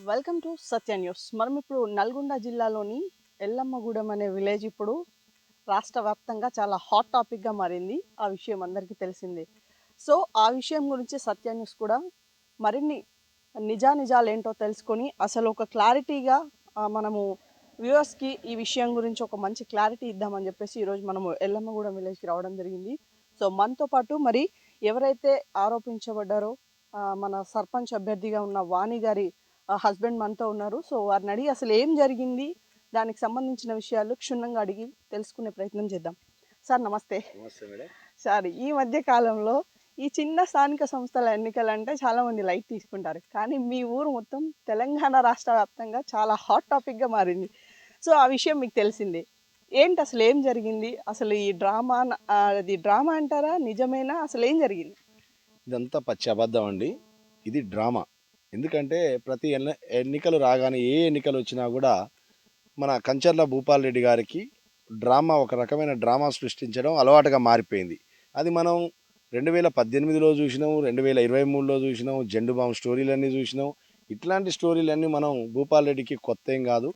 Welcome to Satya news. మనం ఇప్పుడు నల్గొండ జిల్లాలోని ఎల్లమ్మగూడెం అనే విలేజ్ ఇప్పుడు రాష్ట్ర వ్యాప్తంగా చాలా హాట్ టాపిక్గా మారింది. ఆ విషయం అందరికీ తెలిసిందే. సో ఆ విషయం గురించి సత్య న్యూస్ కూడా మరిన్ని నిజానిజాలు ఏంటో తెలుసుకొని అసలు ఒక క్లారిటీగా మనము వ్యూవర్స్కి ఈ విషయం గురించి ఒక మంచి క్లారిటీ ఇద్దామని చెప్పేసి ఈరోజు మనము ఎల్లమ్మగూడెం విలేజ్కి రావడం జరిగింది. సో మనతో పాటు మరి ఎవరైతే ఆరోపించబడ్డారో మన సర్పంచ్ అభ్యర్థిగా ఉన్న వాణి గారి హస్బెండ్ మనతో ఉన్నారు. సో వారిని అడిగి అసలు ఏం జరిగింది? దానికి సంబంధించిన విషయాలు క్షుణ్ణంగా అడిగి తెలుసుకునే ప్రయత్నం చేద్దాం. సార్ నమస్తే. సార్ ఈ మధ్య కాలంలో ఈ చిన్న స్థానిక సంస్థల ఎన్నికలు అంటే చాలా మంది లైట్ తీసుకుంటారు. కానీ మీ ఊరు మొత్తం తెలంగాణ రాష్ట్ర వ్యాప్తంగా చాలా హాట్ టాపిక్గా మారింది. సో ఆ విషయం మీకు తెలిసిందే. ఏంటి అసలు ఏం జరిగింది? అసలు ఈ డ్రామా అది డ్రామా అంటారా? నిజమేనా? అసలు ఏం జరిగింది? ఇదంతా పచ్చి అబద్ధం అండి. ఇది డ్రామా. ఎందుకంటే ప్రతి ఎన్న ఎన్నికలు రాగానే ఏ ఎన్నికలు వచ్చినా కూడా మన కంచర్ల భూపాల్ రెడ్డి గారికి డ్రామా ఒక రకమైన డ్రామా సృష్టించడం అలవాటుగా మారిపోయింది. అది మనం రెండు వేల పద్దెనిమిదిలో చూసినాం రెండు వేల ఇరవై మూడులో చూసినాం జెండు బాంబు స్టోరీలన్నీ చూసినాం. ఇట్లాంటి స్టోరీలన్నీ మనం భూపాల్ రెడ్డికి కొత్త ఏం కాదు.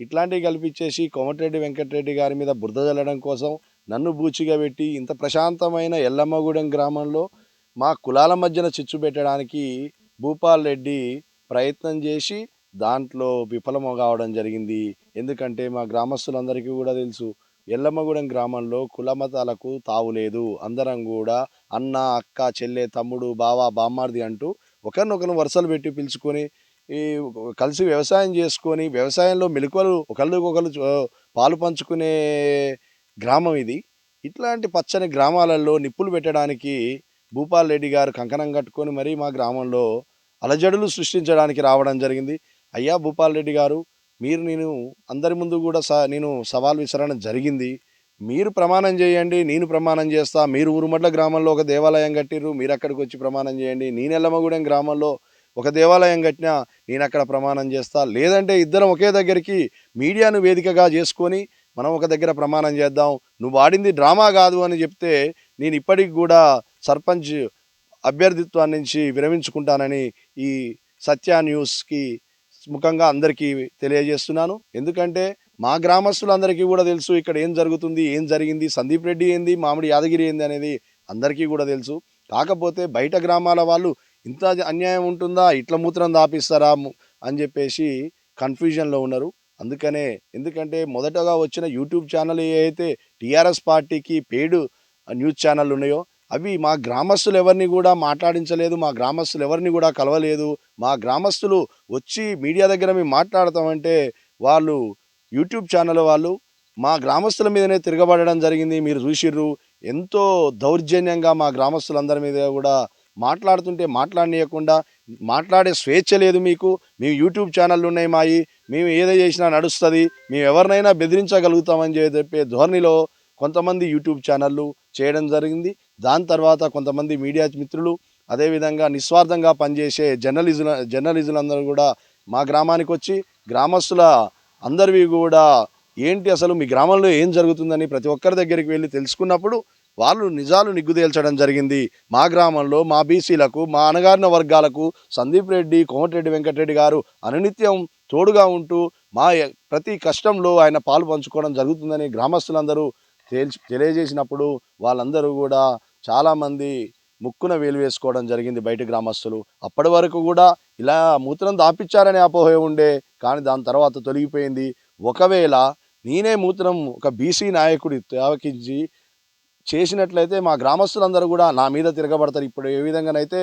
ఇట్లాంటివి కల్పించేసి కోమటిరెడ్డి వెంకటరెడ్డి గారి మీద బురద చల్లడం కోసం నన్ను బూచిగా పెట్టి ఇంత ప్రశాంతమైన ఎల్లమ్మగూడెం గ్రామంలో మా కులాల మధ్యన చిచ్చు పెట్టడానికి భూపాల్ రెడ్డి ప్రయత్నం చేసి దాంట్లో విఫలం కావడం జరిగింది. ఎందుకంటే మా గ్రామస్తులందరికీ కూడా తెలుసు ఎల్లమ్మగూడెం గ్రామంలో కుల మతాలకు తావు లేదు. అందరం కూడా అన్న అక్క చెల్లె తమ్ముడు బావ బామ్మార్ది అంటూ ఒకరినొకరు వరుసలు పెట్టి పిలుచుకొని ఈ కలిసి వ్యవసాయం చేసుకొని వ్యవసాయంలో మెలకువలు ఒకరికొకరు పాలు పంచుకునే గ్రామం ఇది. ఇట్లాంటి పచ్చని గ్రామాలలో నిప్పులు పెట్టడానికి భూపాల్ రెడ్డి గారు కంకణం కట్టుకొని మరీ మా గ్రామంలో అలజడులు సృష్టించడానికి రావడం జరిగింది. అయ్యా భూపాల్ రెడ్డి గారు మీరు నేను అందరి ముందు కూడా స నేను సవాల్ విసరడం జరిగింది. మీరు ప్రమాణం చేయండి నేను ప్రమాణం చేస్తా. మీరు ఊరుమడ్ల గ్రామంలో ఒక దేవాలయం కట్టిర్రు మీరు అక్కడికి వచ్చి ప్రమాణం చేయండి. నేను ఎల్లమ్మగూడెం గ్రామంలో ఒక దేవాలయం కట్టినా నేను అక్కడ ప్రమాణం చేస్తా. లేదంటే ఇద్దరం ఒకే దగ్గరికి మీడియాను వేదికగా చేసుకొని మనం ఒక దగ్గర ప్రమాణం చేద్దాం. నువ్వు ఆడింది డ్రామా కాదు అని చెప్తే నేను ఇప్పటికి కూడా సర్పంచ్ అభ్యర్థిత్వం నుంచి విరమించుకుంటానని ఈ సత్య న్యూస్కి ముఖంగా అందరికీ తెలియజేస్తున్నాను. ఎందుకంటే మా గ్రామస్తులందరికీ కూడా తెలుసు ఇక్కడ ఏం జరుగుతుంది ఏం జరిగింది సందీప్ రెడ్డి ఏంది మామిడి యాదగిరి ఏంది అనేది అందరికీ కూడా తెలుసు. కాకపోతే బయట గ్రామాల వాళ్ళు ఇంత అన్యాయం ఉంటుందా ఇట్ల మూత్రం దాపిస్తారా అని చెప్పేసి కన్ఫ్యూజన్లో ఉన్నారు. అందుకనే ఎందుకంటే మొదటగా వచ్చిన యూట్యూబ్ ఛానల్ ఏ అయితే టీఆర్ఎస్ పార్టీకి పేడు న్యూస్ ఛానల్ ఉన్నాయో అవి మా గ్రామస్తులు ఎవరిని కూడా మాట్లాడించలేదు మా గ్రామస్తులు ఎవరిని కూడా కలవలేదు. మా గ్రామస్తులు వచ్చి మీడియా దగ్గర మేము మాట్లాడతామంటే వాళ్ళు యూట్యూబ్ ఛానల్ వాళ్ళు మా గ్రామస్తుల మీదనే తిరగబడడం జరిగింది. మీరు చూసిర్రు. ఎంతో దౌర్జన్యంగా మా గ్రామస్తులందరి మీద కూడా మాట్లాడుతుంటే మాట్లాడనీయకుండా మాట్లాడే స్వేచ్ఛ లేదు మీకు. మేము యూట్యూబ్ ఛానళ్ళు ఉన్నాయి మాయి. మేము ఏదో చేసినా నడుస్తుంది. మేము ఎవరినైనా బెదిరించగలుగుతామని చెప్పే ధోరణిలో కొంతమంది యూట్యూబ్ ఛానళ్ళు చేయడం జరిగింది. దాని తర్వాత కొంతమంది మీడియా మిత్రులు అదేవిధంగా నిస్వార్థంగా పనిచేసే జర్నలిజుల జర్నలిజులందరూ కూడా మా గ్రామానికి వచ్చి గ్రామస్తుల అందరివి కూడా ఏంటి అసలు మీ గ్రామంలో ఏం జరుగుతుందని ప్రతి ఒక్కరి దగ్గరికి వెళ్ళి తెలుసుకున్నప్పుడు వాళ్ళు నిజాలు నిగ్గుదేల్చడం జరిగింది. మా గ్రామంలో మా బీసీలకు మా అణగారిన వర్గాలకు సందీప్ రెడ్డి కోమటిరెడ్డి వెంకటరెడ్డి గారు అనునిత్యం తోడుగా ఉంటూ మా ప్రతి కష్టంలో ఆయన పాలు పంచుకోవడం జరుగుతుందని గ్రామస్తులందరూ తెలియజేసినప్పుడు వాళ్ళందరూ కూడా చాలామంది ముక్కున వేలు వేసుకోవడం జరిగింది బయట గ్రామస్తులు. అప్పటి వరకు కూడా ఇలా మూత్రం దాపించారనే అపోహ ఉండే కానీ దాని తర్వాత తొలగిపోయింది. ఒకవేళ నేనే మూత్రం ఒక బీసీ నాయకుడి తాకించి చేసినట్లయితే మా గ్రామస్తులందరూ కూడా నా మీద తిరగబడతారు. ఇప్పుడు ఏ విధంగానైతే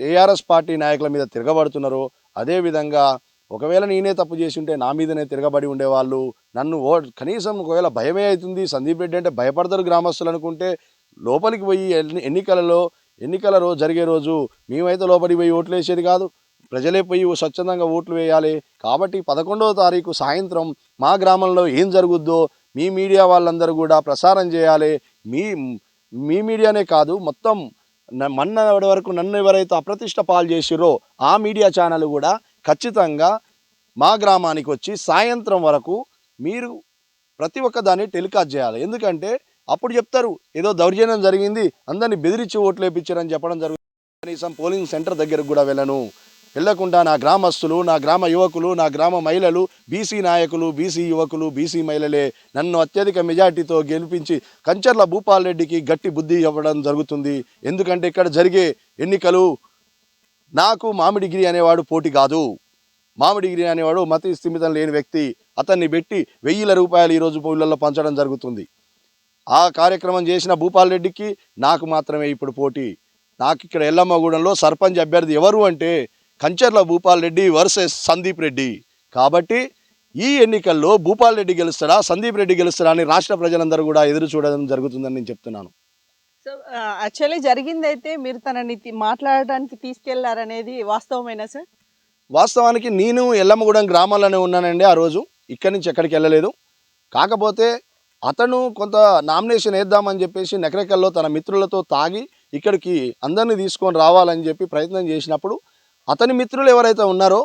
టీఆర్ఎస్ పార్టీ నాయకుల మీద తిరగబడుతున్నారో అదేవిధంగా ఒకవేళ నేనే తప్పు చేసి ఉంటే నా మీదనే తిరగబడి ఉండేవాళ్ళు. నన్ను ఓ కనీసం ఒకవేళ భయమే అవుతుంది సందీప్ రెడ్డి అంటే భయపడతారు గ్రామస్తులు అనుకుంటే లోపలికి పోయి ఎన్ని- ఎన్నికలలో ఎన్నికల రోజు జరిగే రోజు మేమైతే లోపలికి పోయి ఓట్లు వేసేది కాదు. ప్రజలే పోయి స్వచ్ఛందంగా ఓట్లు వేయాలి. కాబట్టి పదకొండవ తారీఖు సాయంత్రం మా గ్రామంలో ఏం జరుగుద్దో మీ మీడియా వాళ్ళందరూ కూడా ప్రసారం చేయాలి. మీ మీ మీడియానే కాదు మొత్తం మన్న వరకు నన్ను ఎవరైతే అప్రతిష్ట పాలు చేసిరో ఆ మీడియా ఛానల్ కూడా ఖచ్చితంగా మా గ్రామానికి వచ్చి సాయంత్రం వరకు మీరు ప్రతి ఒక్క దాన్ని టెలికాస్ట్ చేయాలి. ఎందుకంటే అప్పుడు చెప్తారు ఏదో దౌర్జన్యం జరిగింది అందరినీ బెదిరించి ఓట్లు వేయించారని చెప్పడం జరుగుతుంది కనీసం పోలింగ్ సెంటర్ దగ్గరకు కూడా వెళ్ళను. వెళ్ళకుండా నా గ్రామస్తులు నా గ్రామ యువకులు నా గ్రామ మహిళలు బీసీ నాయకులు బీసీ యువకులు బీసీ మహిళలే నన్ను అత్యధిక మెజార్టీతో గెలిపించి కంచర్ల భూపాల్ రెడ్డికి గట్టి బుద్ధి ఇవ్వడం జరుగుతుంది. ఎందుకంటే ఇక్కడ జరిగే ఎన్నికలు నాకు మామిడిగిరి అనేవాడు పోటీ కాదు. మామిడిగిరి అనేవాడు మతి స్థిమితం లేని వ్యక్తి. అతన్ని పెట్టి వెయ్యిల రూపాయలు ఈరోజు ఊళ్ళల్లో పంచడం జరుగుతుంది. ఆ కార్యక్రమం చేసిన భూపాల్ రెడ్డికి నాకు మాత్రమే ఇప్పుడు పోటీ. నాకు ఇక్కడ ఎల్లమ్మగూడెంలో సర్పంచ్ అభ్యర్థి ఎవరు అంటే కంచర్ల భూపాల్ రెడ్డి వర్సెస్ సందీప్ రెడ్డి. కాబట్టి ఈ ఎన్నికల్లో భూపాల్ రెడ్డి గెలుస్తాడా సందీప్ రెడ్డి గెలుస్తాడా అని రాష్ట్ర ప్రజలందరూ కూడా ఎదురు చూడడం జరుగుతుందని నేను చెప్తున్నాను. సో యాక్చువల్లీ జరిగింది అయితే మీరు తనని మాట్లాడడానికి తీసుకెళ్ళారనేది వాస్తవమేనా సార్? వాస్తవానికి నేను ఎల్లమ్మగూడెం గ్రామాల్లోనే ఉన్నానండి ఆ రోజు. ఇక్కడి నుంచి ఎక్కడికి వెళ్ళలేదు. కాకపోతే అతను కొంత నామినేషన్ వేద్దామని చెప్పేసి నెకరెకల్లో తన మిత్రులతో తాగి ఇక్కడికి అందరినీ తీసుకొని రావాలని చెప్పి ప్రయత్నం చేసినప్పుడు అతని మిత్రులు ఎవరైతే ఉన్నారో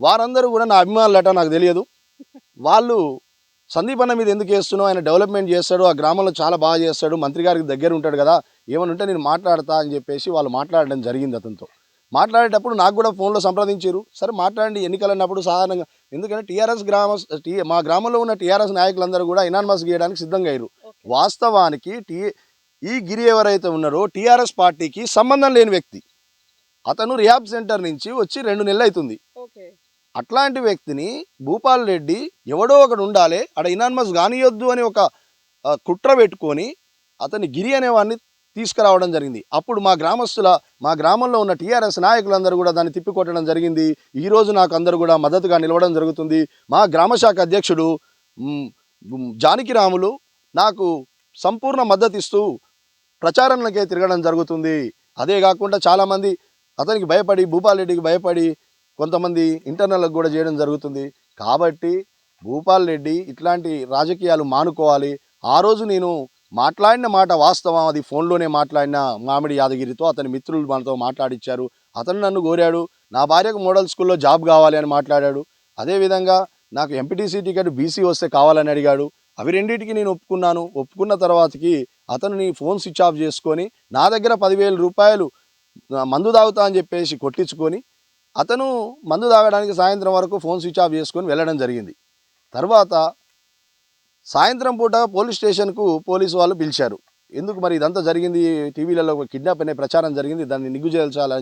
వారందరూ కూడా నా అభిమానులట నాకు తెలియదు. వాళ్ళు సందీప్ అన్న మీద ఎందుకు వేస్తున్నావు? ఆయన డెవలప్మెంట్ చేస్తాడు ఆ గ్రామంలో చాలా బాగా చేస్తాడు మంత్రి గారికి దగ్గర ఉంటాడు కదా ఏమని ఉంటే నేను మాట్లాడతా అని చెప్పేసి వాళ్ళు మాట్లాడడం జరిగింది అతనితో. మాట్లాడేటప్పుడు నాకు కూడా ఫోన్లో సంప్రదించారు సరే మాట్లాడండి ఎన్నికలు అన్నప్పుడు సాధారణంగా. ఎందుకంటే టీఆర్ఎస్ గ్రామ టీ మా గ్రామంలో ఉన్న టీఆర్ఎస్ నాయకులందరూ కూడా ఇనాన్మస్ గీయడానికి సిద్ధంగా అయ్యారు వాస్తవానికి టీ ఈ గిరి ఎవరైతే ఉన్నారో టీఆర్ఎస్ పార్టీకి సంబంధం లేని వ్యక్తి. అతను రిహాబ్ సెంటర్ నుంచి వచ్చి రెండు నెలలు అవుతుంది ఓకే. అట్లాంటి వ్యక్తిని భూపాల్ రెడ్డి ఎవడో ఒకడు ఉండాలి అక్కడ ఇనాన్మస్ కానియొద్దు అని ఒక కుట్ర పెట్టుకొని అతని గిరి అనేవాడిని తీసుకురావడం జరిగింది. అప్పుడు మా గ్రామస్తుల మా గ్రామంలో ఉన్న టీఆర్ఎస్ నాయకులందరూ కూడా దాన్ని తిప్పికొట్టడం జరిగింది. ఈ రోజు నాకు అందరూ కూడా మద్దతుగా నిలవడం జరుగుతుంది. మా గ్రామ శాఖ అధ్యక్షుడు జానకిరాములు జానకి రాములు నాకు సంపూర్ణ మద్దతు ఇస్తూ ప్రచారంలోకే తిరగడం జరుగుతుంది. అదే కాకుండా చాలామంది అతనికి భయపడి భూపాల్ రెడ్డికి భయపడి కొంతమంది ఇంటర్నల్కి కూడా చేయడం జరుగుతుంది. కాబట్టి భూపాల్ రెడ్డి ఇట్లాంటి రాజకీయాలు మానుకోవాలి. ఆ రోజు నేను మాట్లాడిన మాట వాస్తవం. అది ఫోన్లోనే మాట్లాడిన మామిడి యాదగిరితో అతని మిత్రులు మనతో మాట్లాడిచ్చారు. అతను నన్ను కోరాడు నా భార్యకు మోడల్ స్కూల్లో జాబ్ కావాలి అని మాట్లాడాడు. అదేవిధంగా నాకు ఎంపీటీసీ టికెట్ బీసీ వస్తే కావాలని అడిగాడు. అవి రెండింటికి నేను ఒప్పుకున్నాను. ఒప్పుకున్న తర్వాతకి అతను నీ ఫోన్ స్విచ్ ఆఫ్ చేసుకొని నా దగ్గర పదివేల రూపాయలు మందు తాగుతా అని చెప్పేసి కొట్టించుకొని అతను మందు తాగడానికి సాయంత్రం వరకు ఫోన్ స్విచ్ ఆఫ్ చేసుకొని వెళ్ళడం జరిగింది. తర్వాత సాయంత్రం పూట పోలీస్ స్టేషన్కు పోలీసు వాళ్ళు పిలిచారు. ఎందుకు మరి ఇదంతా జరిగింది? టీవీలలో కిడ్నాప్ అనే ప్రచారం జరిగింది. దాన్ని నిగ్గు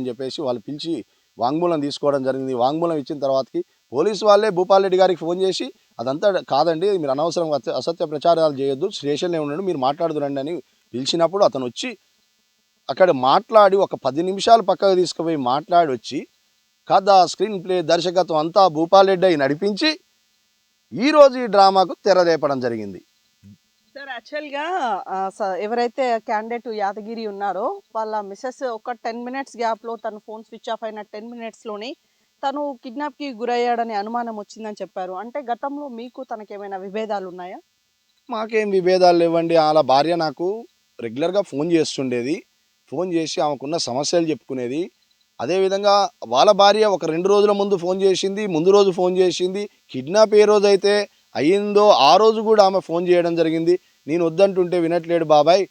చెప్పేసి వాళ్ళు పిలిచి వాంగ్మూలం తీసుకోవడం జరిగింది. వాంగ్మూలం ఇచ్చిన తర్వాతకి పోలీసు వాళ్ళే భూపాల్ రెడ్డి గారికి ఫోన్ చేసి అదంతా కాదండి మీరు అనవసరం అసత్య ప్రచారాలు చేయొద్దు. స్టేషన్లో ఉండండి మీరు మాట్లాడుతురండి అని పిలిచినప్పుడు అతను వచ్చి అక్కడ మాట్లాడి ఒక పది నిమిషాలు పక్కకు తీసుకుపోయి మాట్లాడి వచ్చి కథ స్క్రీన్ ప్లే దర్శకత్వం అంతా భూపాల్ రెడ్డి అయి నడిపించి ఈరోజు ఈ డ్రామాకు తెరలేపడం జరిగింది. సార్ యాక్చువల్గా ఎవరైతే క్యాండిడేట్ యాదగిరి ఉన్నారో వాళ్ళ మిస్సెస్ ఒక టెన్ మినిట్స్ గ్యాప్లో తన ఫోన్ స్విచ్ ఆఫ్ అయిన టెన్ మినిట్స్లోనే తను కిడ్నాప్కి గురయ్యాడని అనుమానం వచ్చిందని చెప్పారు. అంటే గతంలో మీకు తనకేమైనా విభేదాలు ఉన్నాయా? మాకేం విభేదాలు లేవండి. వాళ్ళ భార్య నాకు రెగ్యులర్గా ఫోన్ చేస్తుండేది. ఫోన్ చేసి ఆమెకున్న సమస్యలు చెప్పుకునేది. అదేవిధంగా వాళ్ళ భార్య ఒక రెండు రోజుల ముందు ఫోన్ చేసింది ముందు రోజు ఫోన్ చేసింది కిడ్నాప్ ఏ రోజు అయితే అయ్యిందో ఆ రోజు కూడా ఆమె ఫోన్ చేయడం జరిగింది. నేను వద్దంటుంటే వినట్లేడు బాబాయ్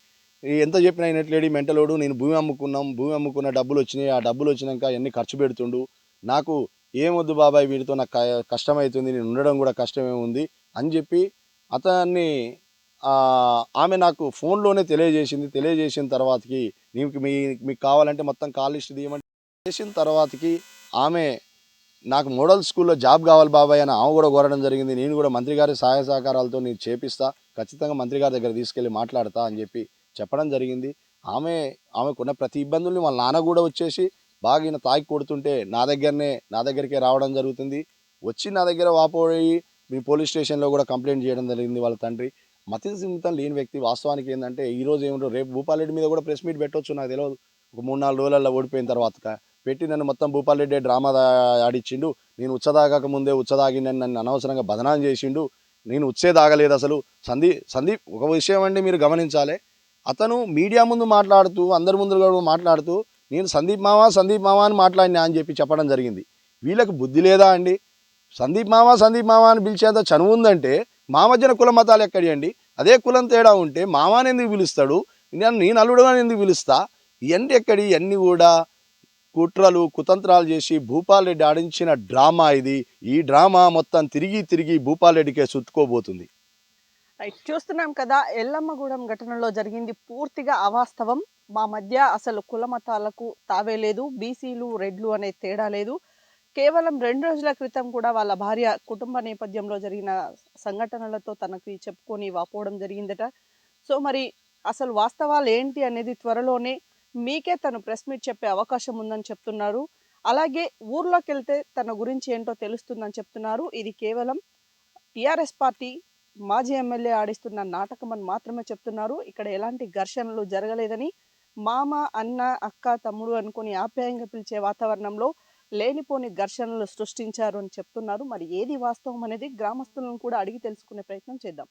ఎంత చెప్పినా వినట్లేడు మెంటలోడు నేను భూమి అమ్ముకున్నాం భూమి అమ్ముకున్న డబ్బులు వచ్చినాయి ఆ డబ్బులు వచ్చినాక ఎన్ని ఖర్చు పెడుతుండు? నాకు ఏమొద్దు బాబాయ్ వీడితో నాకు క- కష్టమవుతుంది నేను ఉండడం కూడా కష్టమే ఉంది అని చెప్పి అతన్ని ఆమె నాకు ఫోన్లోనే తెలియజేసింది. తెలియజేసిన తర్వాతకి నీకు మీ మీకు కావాలంటే మొత్తం కాల్ లిస్ట్ తీయమంటే చేసిన తర్వాతకి ఆమె నాకు మోడల్ స్కూల్లో జాబ్ కావాలి బాబాయ్ అని ఆమె కూడా కోరడం జరిగింది. నేను కూడా మంత్రి గారి సహాయ సహకారాలతో నేను చేపిస్తా ఖచ్చితంగా మంత్రి గారి దగ్గర తీసుకెళ్ళి మాట్లాడతా అని చెప్పి చెప్పడం జరిగింది. ఆమె ఆమెకున్న ప్రతి ఇబ్బందుల్ని వాళ్ళ నాన్న కూడా వచ్చేసి బాగా ఈయన తాకి కొడుతుంటే నా దగ్గరనే నా దగ్గరికే రావడం జరుగుతుంది. వచ్చి నా దగ్గర వాపోయి మీ పోలీస్ స్టేషన్లో కూడా కంప్లైంట్ చేయడం జరిగింది వాళ్ళ తండ్రి. మతి సింతం లేని వ్యక్తి వాస్తవానికి ఏంటంటే ఈ రోజు ఏమిటో రేపు భూపాలరెడ్డి మీద కూడా ప్రెస్ మీట్ పెట్టొచ్చు నాకు తెలియదు ఒక మూడు నాలుగు రోజులలో ఓడిపోయిన తర్వాత పెట్టి నన్ను మొత్తం భూపాలరెడ్డి డ్రామా ఆడిచ్చిండు. నేను ఉచ్చదాగక ముందే ఉచ్చదాగిందని నన్ను నన్ను అనవసరంగా బదనాం చేసిండు. నేను ఉచ్చే దాగలేదు అసలు. సందీప్ సందీప్ ఒక విషయం అండి మీరు గమనించాలి. అతను మీడియా ముందు మాట్లాడుతూ అందరి ముందు కూడా మాట్లాడుతూ నేను సందీప్ మావా సందీప్ మావా అని మాట్లాడినా అని చెప్పి చెప్పడం జరిగింది. వీళ్ళకి బుద్ధి లేదా అండి? సందీప్ మామ సందీప్ మామ అని పిలిచేంత చనువు ఉందంటే మా మధ్యన కుల మతాలు ఎక్కడి అండి? అదే కులం తేడా ఉంటే మామాని ఎందుకు పిలుస్తాడు? నేను నేను అల్లుడుగా ఎందుకు పిలుస్తా? ఇవన్నీ ఎక్కడి? ఇవన్నీ కూడా కుట్రలు కుతంత్రాలు చేసి భూపాల్ రెడ్డి ఆడించిన డ్రామా ఇది. ఈ డ్రామా మొత్తం తిరిగి తిరిగి భూపాల్ రెడ్డికే చుట్టుకోబోతుంది రైట్ చూస్తున్నాం కదా ఎల్లమ్మగూడెం ఘటనలో జరిగింది పూర్తిగా అవాస్తవం. మా మధ్య అసలు కుల మతాలకు తావే లేదు బీసీలు రెడ్లు అనే తేడా లేదు. కేవలం రెండు రోజుల క్రితం కూడా వాళ్ళ భార్య కుటుంబ నేపథ్యంలో జరిగిన సంఘటనలతో తనకి చెప్పుకొని వాపోవడం జరిగిందట. సో మరి అసలు వాస్తవాలు ఏంటి అనేది త్వరలోనే మీకే తను ప్రెస్ మీట్ చెప్పే అవకాశం ఉందని చెప్తున్నారు. అలాగే ఊర్లోకి వెళ్తే తన గురించి ఏంటో తెలుస్తుందని చెప్తున్నారు. ఇది కేవలం టీఆర్ఎస్ పార్టీ మాజీ ఎమ్మెల్యే ఆడిస్తున్న నాటకం అని మాత్రమే చెప్తున్నారు. ఇక్కడ ఎలాంటి ఘర్షణలు జరగలేదని మామ అన్న అక్క తమ్ముడు అనుకుని ఆప్యాయంగా పిలిచే వాతావరణంలో లేనిపోని ఘర్షణలు సృష్టించారు అని చెప్తున్నారు. మరి ఏది వాస్తవం అనేది గ్రామస్తులను కూడా అడిగి తెలుసుకునే ప్రయత్నం చేద్దాం.